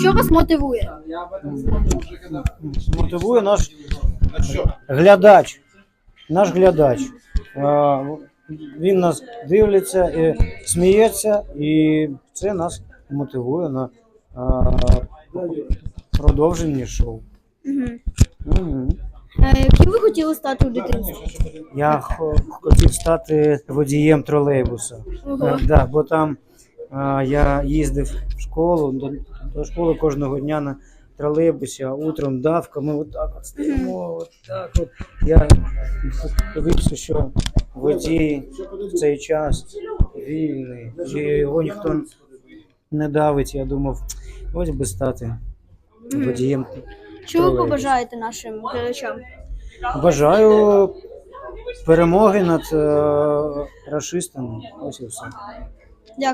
Що вас мотивує? мотивує наш глядач. Наш глядач. Він нас дивиться і сміється, і це нас мотивує на продовження шоу. Угу. Ким ви хотіли стати у дитинстві? Я хотів стати водієм тролейбуса. Е, Да, бо там я їздив в школу, до, до школи кожного дня на тролейбусі, а утром давка, ми отак от стоїмо, от так от. Я дивився, що водій в цей час вільний, і його ніхто не давить. Я думав, ось би стати водієм. Що ви побажаєте нашим глядачам? Бажаю перемоги над е, расистами. Ось і все.